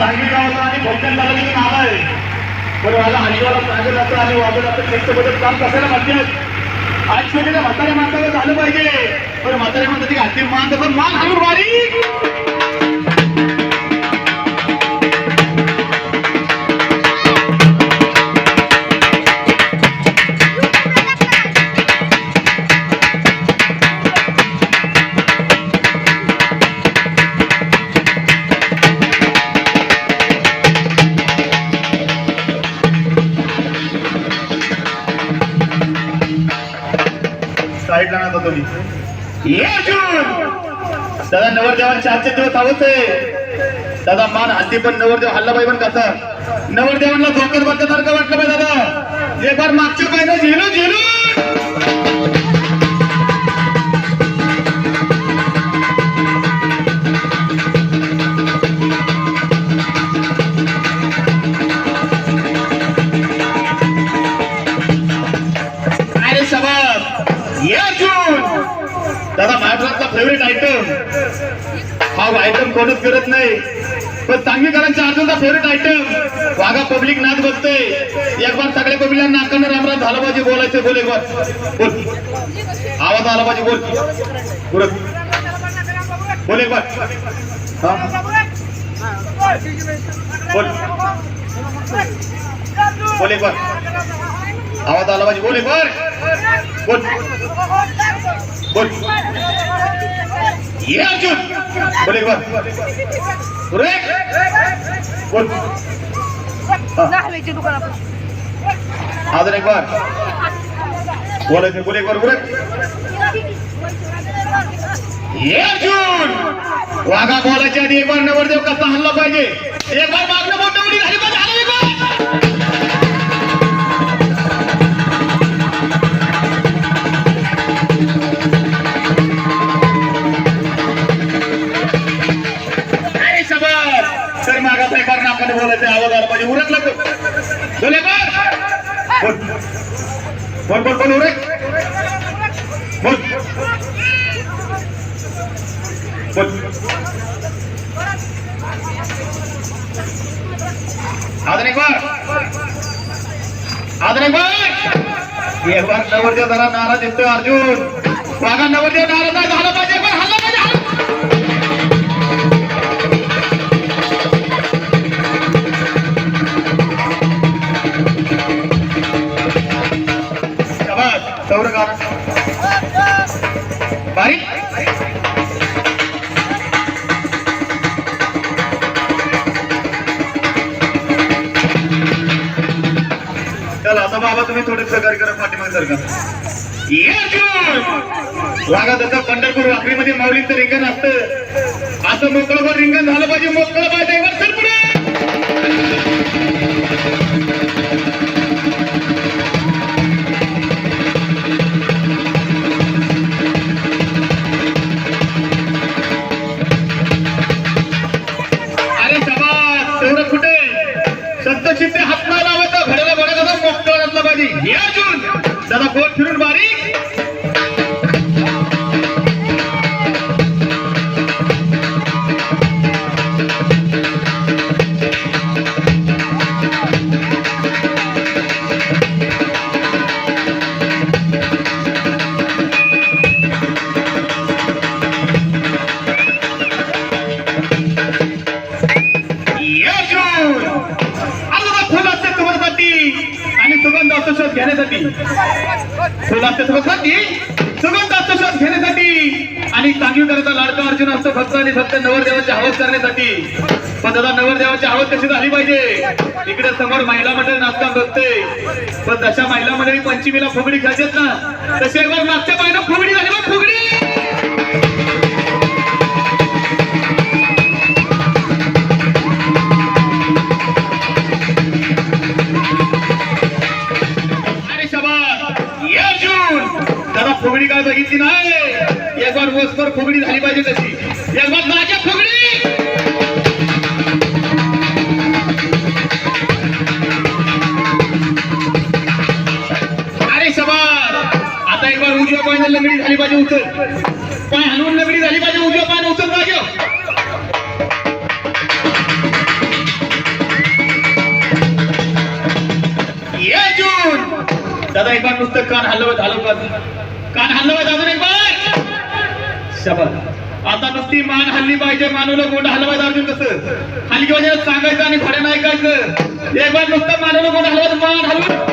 सांगितला गावाचा आणि भोजन तालुक्याचं नाव आहे. बरं मला हल्लीवाला सांगत आणि वाजत असं त्यांच्याबद्दल काम कसायला म्हणतात आज शेवटी म्हाताऱ्या माणसाला झालं पाहिजे. पण म्हाताऱ्या म्हणतात की मान पण मान हवी बारीक साईडला ये दादा नवरदेवान चारचे दिवस आवत आहे दादा मान हल्ली पण नवरदेव हल्ला पाहिजे पण कसा नवरदेवांना झोकत बसल्यासारखं वाटलं पाहिजे दादा. एक बार मागच्या पाहिजे झेलू झेलू! माझा महाराष्ट्रातला फेवरेट आयटम हा आयटम कोणच करत नाही. पण सांगलीकरांच्या अर्जुनचा फेवरेट आयटम वाघा पब्लिक नाच बघते एक बार सगळ्या पब्लिक नाकानं रामराम झालं पाहिजे बोलायचं बोल एक बार. बोल. आवाज आला पाहिजे बोल. पुरत बोल एक बार. बोल. बोल एक बार. आवाज आला पाहिजे बोल एक बार. बोल बोल ये अर्जुन बोल. एक बार पुरे बोल हवेची दुकान आपण अजून एक बार बोलायचं बोल एक बार बोल ये अर्जुन वाघा बोलायच्या आधी एक बार नवरदेव कसा हल्ला पाहिजे एक बार मागणं बोल बोल बोल उरे बोल बोल अजून एक बार अजून एक बार एक बार नवरदेव जरा नारा येतोय अर्जुन वागा नवरदेव नाराज नाही झाला शाबास बारीक चला आता बाबा तुम्ही थोडे सहकार्य करा पाठीमागे सर का लागा अर्जुन तसं पंढरपूर वाकरीमध्ये माऊलीचं रिंगण असतं असं मोकळं रिंगण झालं पाहिजे मोकळं पाहिजे असते तुम्हासाठी सुगंध असतो शोध घेण्यासाठी. आणि सांगलीकरचा लाडका अर्जुन असतो फक्त आणि फक्त नवरदेवाची हवस करण्यासाठी. पण दादा नवरदेवाची हवस कशी झाली पाहिजे? इकडे समोर महिला मंडळ नाचता बघते. पण जशा महिला मंडळी पंचमीला फुगडी खेळतात ना. तसे एकदा मागच्या महिन्यात फुगडी झाली बघ फुगडी! दिवसभर फुगडी झाली पाहिजे तशी. यशवंतराच्या फुगडी! अरे आता एक बार लंगडी झाली पाहिजे उचल. पाय हलवून लंगडी झाली पाहिजे उजव पाय उचल पाहिजे दादा एक बार नुसतं कान हलवत हलवत. कान हलवत अजून एक बार शबाद आता नुसती मान हल्ली पाहिजे मानवलं गोंड हलवायचं अर्जुन कसं? हलकी म्हणजे सांगायचं आणि खड्यानं ऐकायचं. एक बार नुसतं मानवलं गोंड हलवायचं मान हलवा.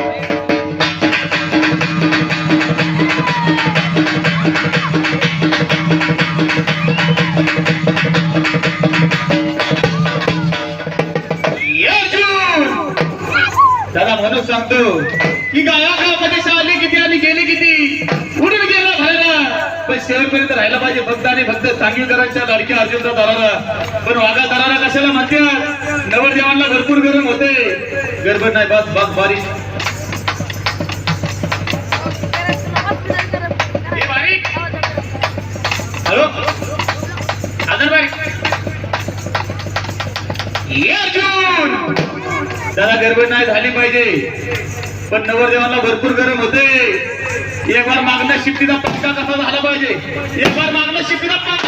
सांगलीकरांच्या लाडक्या अर्जुनचा दरारा पण वाघा दरारा कशाला म्हणतात नवरदेवांना भरपूर गरम होते. गडबड नाही बस बस बारीक. हॅलो. आदर ये अर्जुन. त्याला गडबड नाही झाली पाहिजे. पण नवरदेवाला भरपूर गरम होते. एक बार मागण्या शिफ्टीचा पक्का कसा झाला पाहिजे? एक बार मागण्या शिफ्टीचा पक्का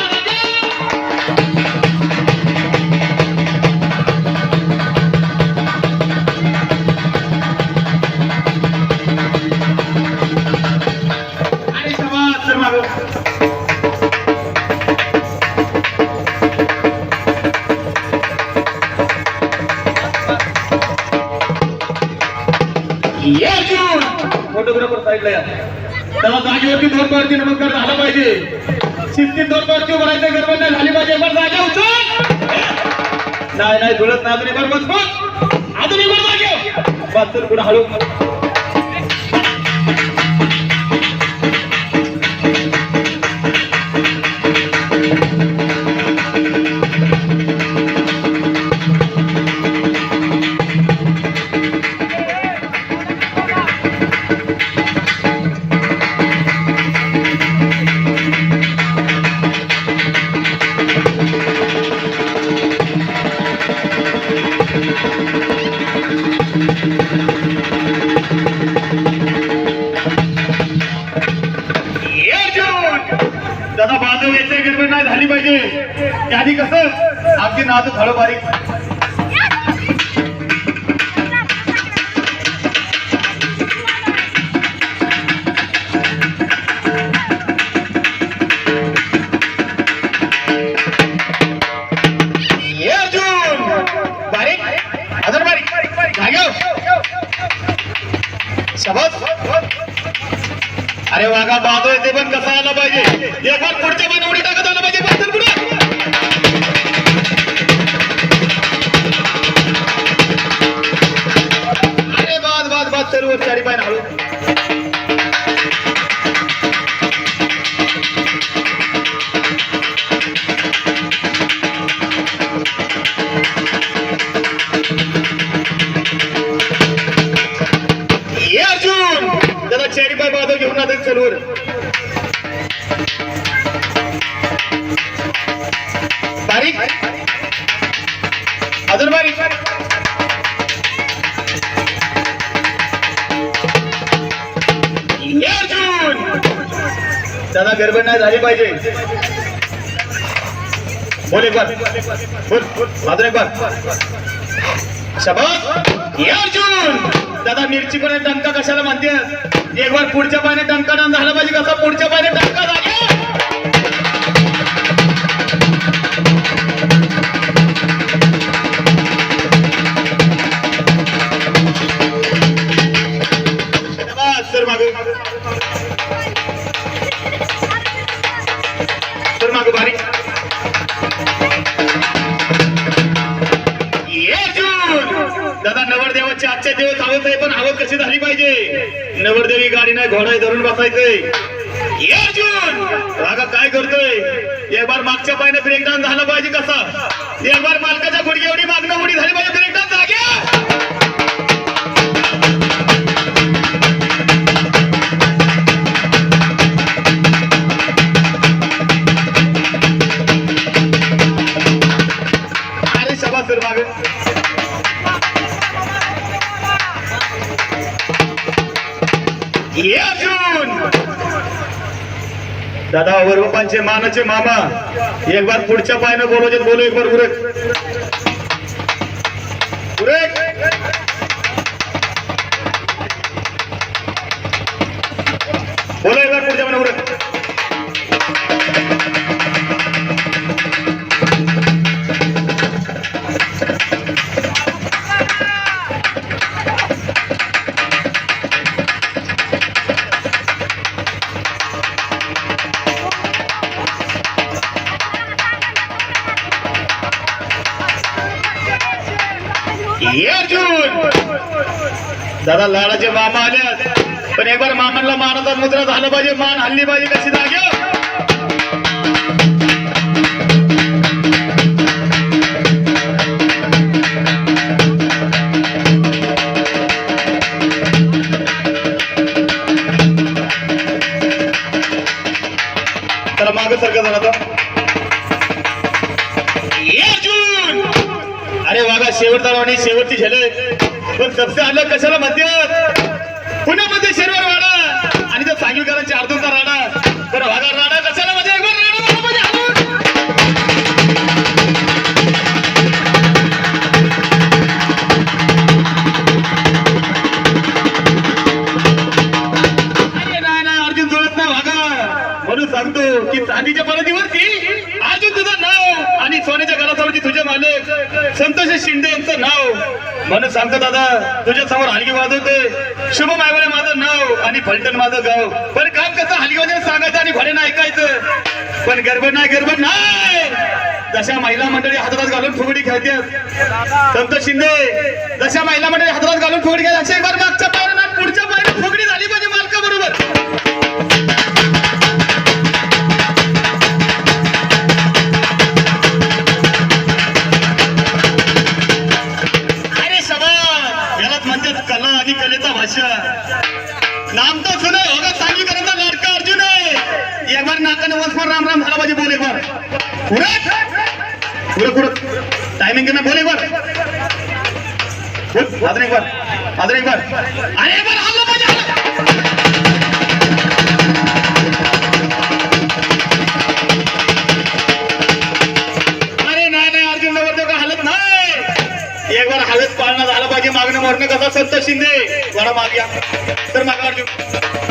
फोटोग्राफर साईडला त्याला जागेवरती दोन पारची नमस्कार झाला पाहिजे. शिस्तीत दोन पारची उभं राहायचं गडबड नाही झाली पाहिजे. पण जागे उचल. नाही नाही जुळत नाही. अजून एक बस बस. अजून एक जागे. बस तर पुढे हळू. त्याआधी कसं? आमची नाजूक थोडं बारीक ये बारीक अजून हो. अरे वागा बाजू ते पण कसा आला पाहिजे? एक पण पुढच्या पण उडी टाकत आला पाहिजे. सर्व चारी पाय हळू नाही झाली पाहिजे. बोल एक बार बोल अजून एक बार शबास ये अर्जुन. दादा मिरची पण टंका कशाला म्हणते एक बार पुढच्या पाण्यात टंका डान झाला पाहिजे कसा पुढच्या पाण्यात टंका पाहिजे. नवरदेवी गाडी नाही घोडा धरून बसायचंय. अर्जुन रागा काय करतोय? एक बार मागच्या पायने ब्रेकडाऊन झाला पाहिजे कसा? एक बार मालकाच्या गुडघे एवढी मागणं उडी झाली पाहिजे. दादा मानाचे मामा. एक बार पुढच्या पायानं बोलवचे बोलू एक बार उरक उरक दादा लाडाचे मामा आले. पण एक बार मामांना मानाचा मुद्रा झालं पाहिजे. मान हल्ली पाहिजे कशी जागे पण गडबड नाही गडबड नाही. जशा महिला मंडळी हातात घालून फुगडी खेळतात संत शिंदे जशा महिला मंडळी हातात घालून फुगडी खेळतात अशा बरं मागच्या पायऱ्या पुढच्या पायऱ्या फुगडी झाली पाहिजे मालका बरोबर कला आणि कलेचा भाषा. नाम तर सुने होगा सांगी करायचा एक बार नाकाने वसवर राम राम झाला पाहिजे बोल एक बार उरट उरट उरट टायमिंग के बोल एक बार अजून एक बार अजून एक बार अरे एक बार हल्ला पाहिजे नाही नाही अर्जुन नवर का हालत नाही? एक बार हालत पाळणा झालं पाहिजे. मागणं मोरणं कसा? संत शिंदे. थोडा माग या. तर मागा अर्जुन.